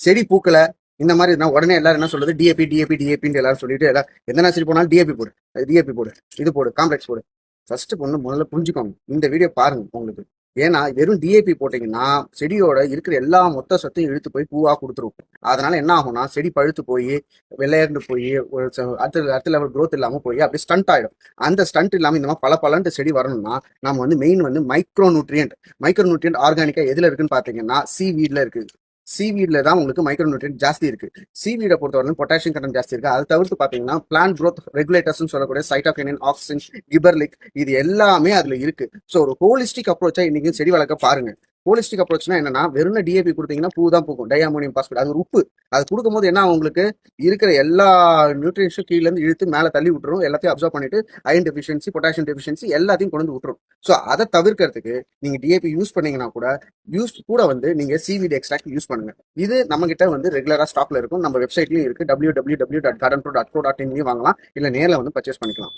செடி பூக்கல இந்த மாதிரி இருந்தால் உடனே எல்லாரும் என்ன சொல்றது? டிஏபி டிஏபி டிஏபின்னு எல்லாரும் சொல்லிட்டு எல்லாம் எந்த நர்சரி போனாலும் டிஏபி போடு. டிஏபி போடு. இது போடு. காம்ப்ளெக்ஸ் போடு. ஃபர்ஸ்ட் பொண்ணு முதல்ல புரிஞ்சுக்கோங்க. இந்த வீடியோ பாருங்க உங்களுக்கு. ஏன்னா வெறும் டிஏபி போட்டீங்கன்னா செடியோட இருக்கிற எல்லா மொத்த சத்தையும் இழுத்து போய் பூவா கொடுத்துரும். அதனால என்ன ஆகும்னா செடி பழுத்து போய் விளையாண்டு போய் ஒரு அடுத்த அடுத்த லெவல் க்ரோத் இல்லாம போய் அப்படியே ஸ்டண்ட் ஆயிடும். அந்த ஸ்டண்ட் இல்லாம இந்த மாதிரி பல பலன்ட்டு செடி வரணும்னா நம்ம வந்து மெயின் வந்து மைக்ரோ நியூட்ரியன்ட் மைக்ரோ நியூட்ரியன்ட் ஆர்கானிக்கா எதுல இருக்குன்னு பாத்தீங்கன்னா சீவீட்ல இருக்கு. சீவீடில் தான் உங்களுக்கு மைக்ரோ நியூட்ரியன்ட் ஜாஸ்தி இருக்கு. சீவீடை பொறுத்தவரை பொட்டாசியம் கட்டம் ஜாஸ்தி இருக்கு. அதை தவிர்த்து பார்த்தீங்கன்னா பிளான் க்ரோத் ரெகுலேட்டர்ஸ்னு சொல்லக்கூடிய சைட்டோகைனின் ஆக்சிஜன் கிபர்லிக் இது எல்லாமே அதுல இருக்கு. ஸோ ஒரு ஹோலிஸ்டிக் அப்ரோச்சா இன்னைக்கு செடி வளர்க்க பாருங்க. ஹோலிஸ்டிக் அப்ரோச்னா என்னன்னா வெறும் டிஏபி கொடுத்தீங்கன்னா பூ தான் பூக்கும். டயாமோனியம் பாஸ்பேட் அது ஒரு உப்பு. அது கொடுக்கும்போது என்ன உங்களுக்கு? இருக்கிற எல்லா நியூட்ரியன்ஸும் கீழே இருந்து இழுத்து மேலே தள்ளி விட்டுரும். எல்லாத்தையும் அப்சர்வ் பண்ணிட்டு அயன் டெஃபிஷியன்சி பொட்டாசியம் டெஃபிஷியன்சி எல்லாத்தையும் கொண்டு வந்து விட்டுரும். ஸோ அதை தவிர்க்கிறதுக்கு நீங்க டிஏபி யூஸ் பண்ணீங்கன்னா கூட யூஸ் கூட வந்து நீங்க சிவிடி எக்ஸ்ட்ராக்ட் யூஸ் பண்ணுங்க. இது நம்ம கிட்ட வந்து ரெகுலரா ஸ்டாக்ல இருக்கும். நம்ம வெப்சைட்லயும் இருக்கு. W W W dot garden dot co dot இன்லையும் வாங்கலாம். இல்ல நேரில் வந்து பர்ச்சேஸ் பண்ணிக்கலாம்.